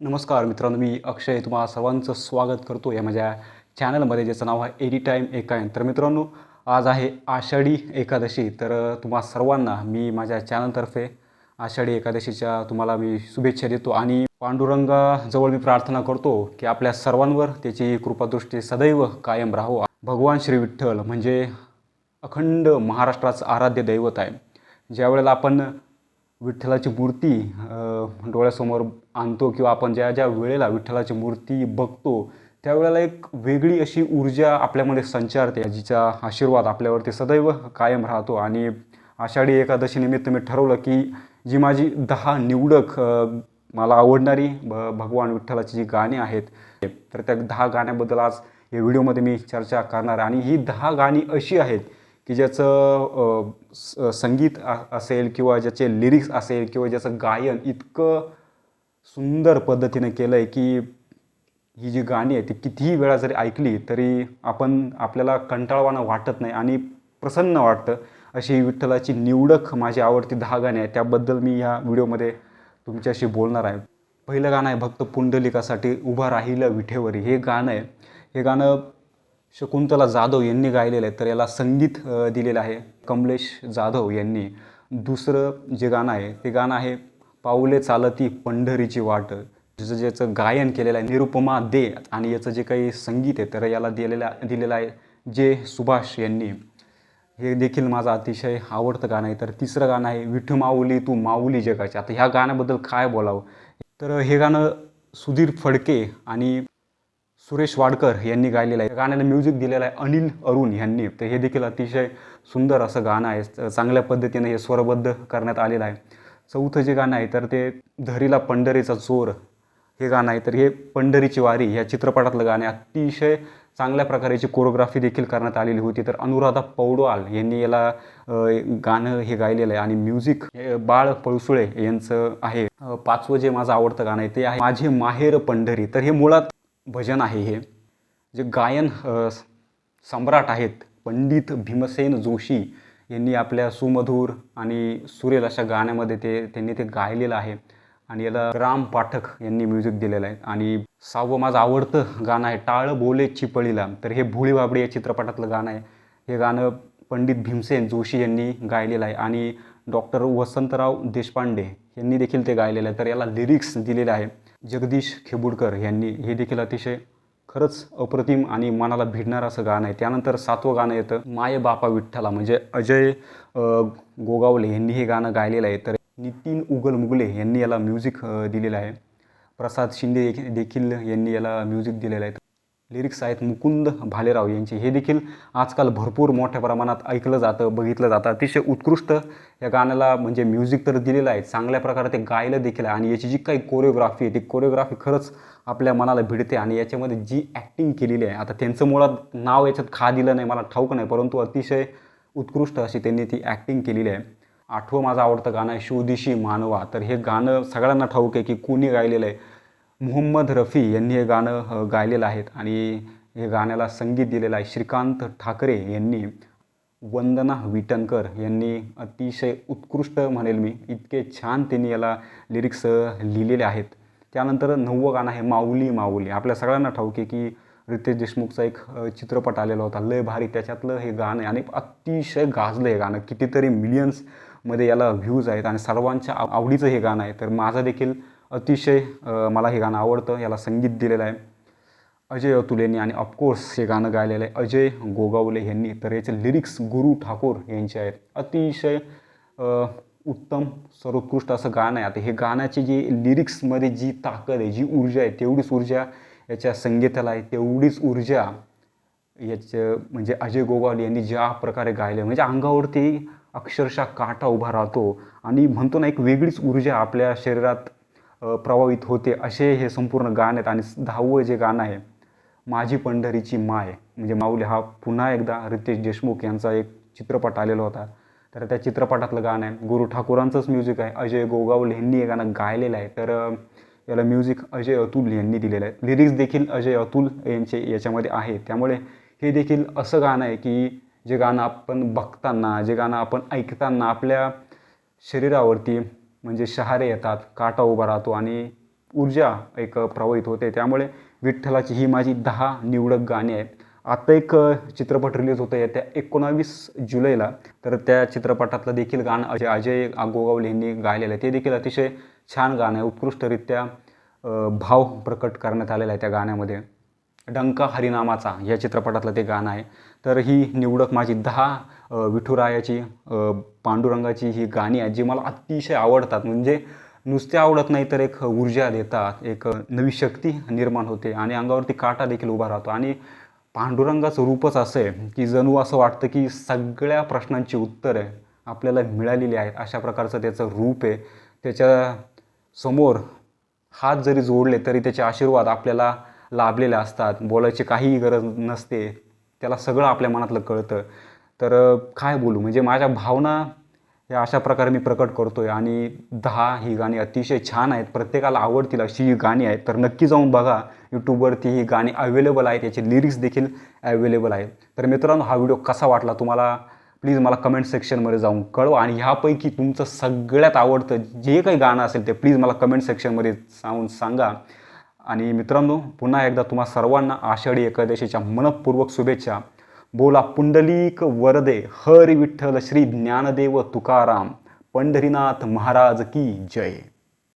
नमस्कार मित्रांनो मी अक्षय. तुम्हाला सर्वांचं स्वागत करतो या माझ्या चॅनलमध्ये ज्याचं नाव आहे एनी टाईम एकायन तर मित्रांनो आज आहे आषाढी एकादशी. तर तुम्हा सर्वांना मी माझ्या चॅनलतर्फे आषाढी एकादशीच्या तुम्हाला मी शुभेच्छा देतो आणि पांडुरंगाजवळ मी प्रार्थना करतो की आपल्या सर्वांवर त्याची कृपादृष्टी सदैव कायम राहो भगवान श्री विठ्ठल म्हणजे अखंड महाराष्ट्राचं आराध्य दैवत आहे. ज्या वेळेला आपण विठ्ठलाची मूर्ती डोळ्यासमोर आणतो किंवा आपण ज्या ज्या वेळेला विठ्ठलाची मूर्ती बघतो त्यावेळेला एक वेगळी अशी ऊर्जा आपल्यामध्ये संचारते. जिचा आशीर्वाद आपल्यावरती सदैव कायम राहतो. आणि आषाढी एकादशीनिमित्त मी ठरवलं की जी माझी दहा निवडक मला आवडणारी भ भगवान विठ्ठलाची जी गाणी आहेत तर त्या दहा गाण्याबद्दल आज या व्हिडिओमध्ये मी चर्चा करणार आहे. आणि ही दहा गाणी अशी आहेत की ज्याचं स- संगीत असेल किंवा ज्याचे लिरिक्स असेल किंवा ज्याचं गायन इतकं सुंदर पद्धतीने केलं आहे की ही जी गाणी आहेत ती कितीही वेळा जरी ऐकली तरी आपण आपल्याला कंटाळवाणं वाटत नाही आणि प्रसन्न वाटतं. अशी विठ्ठलाची निवडक माझी आवडती दहा गाणी आहेत. त्याबद्दल मी या व्हिडिओमध्ये तुमच्याशी बोलणार आहे. पहिलं गाणं आहे भक्त पुंडलिकासाठी उभा राहिलं विठेवरी. हे गाणं आहे. हे गाणं शकुंतला जाधव यांनी गायलेलं आहे तर याला संगीत दिलेलं आहे. कमलेश जाधव यांनी. दुसरं जे गाणं आहे ते गाणं आहे पाऊले चालती पंढरीची वाट. ज्याचं ज्याचं गायन केलेलं आहे निरुपमा दे आणि याचं जे काही संगीत आहे तर याला दिलेलं दिलेलं आहे जे सुभाष यांनी. हे देखील माझं अतिशय आवडतं गाणं आहे. तर तिसरं गाणं आहे विठू माऊली तू माऊली जगाची. आता ह्या गाण्याबद्दल काय बोलावं? तर हे गाणं सुधीर फडके आणि सुरेश वाडकर यांनी गायलेलं आहे. गाण्याला म्युझिक दिलेलं आहे अनिल अरुण यांनी. तर हे देखील अतिशय सुंदर असं गाणं आहे. चांगल्या पद्धतीने हे स्वरबद्ध करण्यात आलेलं आहे. चौथं जे गाणं आहे तर ते धरीला पंढरीचा चोर हे गाणं आहे. तर हे पंढरीची वारी या चित्रपटातलं गाणं आहे. अतिशय चांगल्या प्रकारेची कोरिओग्राफी देखील करण्यात आलेली होती. तर अनुराधा पौडवाल यांनी याला गाणं हे गायलेलं आहे. आणि म्युझिक हे बाळ पळसुळे यांचं आहे. पाचवं जे माझं आवडतं गाणं आहे ते आहे माझे माहेर पंढरी. तर हे मुळात भजन आहे हे. जे गायन सम्राट आहेत पंडित भीमसेन जोशी यांनी आपल्या सुमधूर आणि सुरेल अशा गाण्यामध्ये ते त्यांनी ते गायलेलं आहे. आणि याला राम पाठक यांनी म्युझिक दिलेलं आहे. आणि सहावं माझं आवडतं गाणं आहे टाळ बोले चिपळीला. तर हे भुळी बाबडी या चित्रपटातलं गाणं आहे. हे गाणं पंडित भीमसेन जोशी यांनी गायलेलं आहे. आणि डॉक्टर वसंतराव देशपांडे यांनी देखील ते गायलेलं आहे. तर याला लिरिक्स दिलेले आहे. जगदीश खेबुडकर यांनी हे देखील अतिशय खरंच अप्रतिम आणि मनाला भिडणारं असं गाणं आहे. त्यानंतर सातवं गाणं येतं माय बापा विठ्ठला. म्हणजे अजय गोगावले यांनी हे गाणं गायलेलं आहे. तर नितीन उगल मुगले यांनी याला म्युझिक दिलेलं आहे. प्रसाद शिंदे देखील- देखील यांनी याला म्युझिक दिलेलं आहे. लिरिक्स आहेत मुकुंद भालेराव यांचे. हे देखील आजकाल भरपूर मोठ्या प्रमाणात ऐकलं जातं बघितलं जातं. अतिशय उत्कृष्ट या गाण्याला म्हणजे म्युझिक तर दिलेलं आहे. चांगल्या प्रकारे ते गायलं देखील आहे. आणि याची जी काही कोरिओग्राफी आहे ती कोरिओग्राफी खरंच आपल्या मनाला भिडते आणि याच्यामध्ये जी ॲक्टिंग केलेली आहे आता त्यांचं मुळात नाव याच्यात खा दिलं नाही मला ठाऊक नाही परंतु अतिशय उत्कृष्ट अशी त्यांनी ती ॲक्टिंग केलेली आहे. आठवं माझं आवडतं गाणं आहे शिवदिशी मानवा. तर हे गाणं सगळ्यांना ठाऊक आहे की कोणी गायलेलं आहे. मुहम्मद रफी यांनी हे गाणं गायलेलं आहेत आणि हे गाण्याला संगीत दिलेलं आहे. श्रीकांत ठाकरे यांनी वंदना विटणकर यांनी अतिशय उत्कृष्ट म्हणेल मी. इतके छान त्यांनी याला लिरिक्स लिहिलेले आहेत. त्यानंतर नववं गाणं आहे माऊली माऊली. आपल्या सगळ्यांना ठाऊक आहे की रितेश देशमुखचा एक चित्रपट आलेला होता लय भारी. त्याच्यातलं हे गाणं आहे आणि अतिशय गाजलं हे गाणं. कितीतरी मिलियन्समध्ये याला व्ह्यूज आहेत आणि सर्वांच्या आवडीचं हे गाणं आहे. तर माझं देखील अतिशय मला हे गाणं आवडतं याला संगीत दिलेलं आहे. अजय अतुल यांनी आणि ऑफकोर्स हे गाणं गायलेलं आहे. अजय गोगावले यांनी तर याचे लिरिक्स गुरु ठाकूर यांचे आहेत. अतिशय उत्तम सर्वोत्कृष्ट असं गाणं आहे. आता हे गाण्याची जी लिरिक्समध्ये जी ताकद आहे जी ऊर्जा आहे तेवढीच ऊर्जा याच्या संगीताला आहे तेवढीच ऊर्जा याचं म्हणजे अजय गोगावले यांनी ज्या प्रकारे गायलं म्हणजे अंगावरती अक्षरशः काटा उभा राहतो आणि म्हणतो ना एक वेगळीच ऊर्जा आपल्या शरीरात प्रभावित होते असे हे संपूर्ण गाणं आहेत. आणि दहावं जे गाणं आहे माझी पंढरीची माय म्हणजे माऊली हा पुन्हा एकदा रितेश देशमुख यांचा एक चित्रपट आलेला होता. तर त्या चित्रपटातलं गाणं आहे गुरु ठाकूरांचंच म्युझिक आहे. अजय गोगावले यांनी हे गाणं गायलेलं आहे. तर याला म्युझिक अजय अतुल यांनी दिलेलं आहे. लिरिक्स देखील अजय अतुल यांचे याच्यामध्ये आहे त्यामुळे हे देखील असं गाणं आहे की जे गाणं आपण बघताना जे गाणं आपण ऐकताना आपल्या शरीरावरती म्हणजे शहारे येतात काटा उभा राहतो आणि ऊर्जा एक प्रवाहित होते. त्यामुळे विठ्ठलाची ही माझी दहा निवडक गाणी आहेत. आता एक चित्रपट रिलीज होतं येत्या एकोणावीस जुलैला. तर त्या चित्रपटातलं देखील गाणं अजय अजय गोगावले यांनी गायलेलं आहे. ते देखील अतिशय छान गाणं आहे. उत्कृष्टरित्या भाव प्रकट करण्यात आलेला आहे त्या गाण्यामध्ये. डंका हरिनामाचा या चित्रपटातलं ते गाणं आहे. तर ही निवडक माझी दहा विठुरायाची पांडुरंगाची ही गाणी आहेत जी मला अतिशय आवडतात. म्हणजे नुसते आवडत नाही तर एक ऊर्जा देतात एक नवी शक्ती निर्माण होते आणि अंगावरती काटा देखील उभा राहतो. आणि पांडुरंगाचं रूपच असं आहे की जणू असं वाटतं की सगळ्या प्रश्नांची उत्तरे आपल्याला मिळालेली आहेत. अशा प्रकारचं त्याचं रूप आहे. त्याच्यासमोर हात जरी जोडले तरी त्याचे आशीर्वाद आपल्याला लाभलेल्या असतात बोलायची काहीही गरज नसते त्याला सगळं आपल्या मनातलं कळतं. तर काय बोलू? म्हणजे माझ्या भावना या अशा प्रकारे मी प्रकट करतो आहे आणि दहा ही गाणी अतिशय छान आहेत. प्रत्येकाला आवडतील अशी ही गाणी आहेत. तर नक्की जाऊन बघा. यूट्यूबवरती ही गाणी अवेलेबल आहेत. याचे लिरिक्स देखील अवेलेबल आहेत. तर मित्रांनो हा व्हिडिओ कसा वाटला तुम्हाला? प्लीज मला कमेंट सेक्शनमध्ये जाऊन कळवा आणि ह्यापैकी तुमचं सगळ्यात आवडतं जे काही गाणं असेल ते प्लीज मला कमेंट सेक्शनमध्ये सांगून सांगा. आणि मित्रांनो पुन्हा एकदा तुम्हा सर्वांना आषाढी एकादशीच्या मनपूर्वक शुभेच्छा. बोला पुंडलिक वरदे हरी विठ्ठल श्री ज्ञानदेव तुकाराम. पंढरीनाथ महाराज की जय.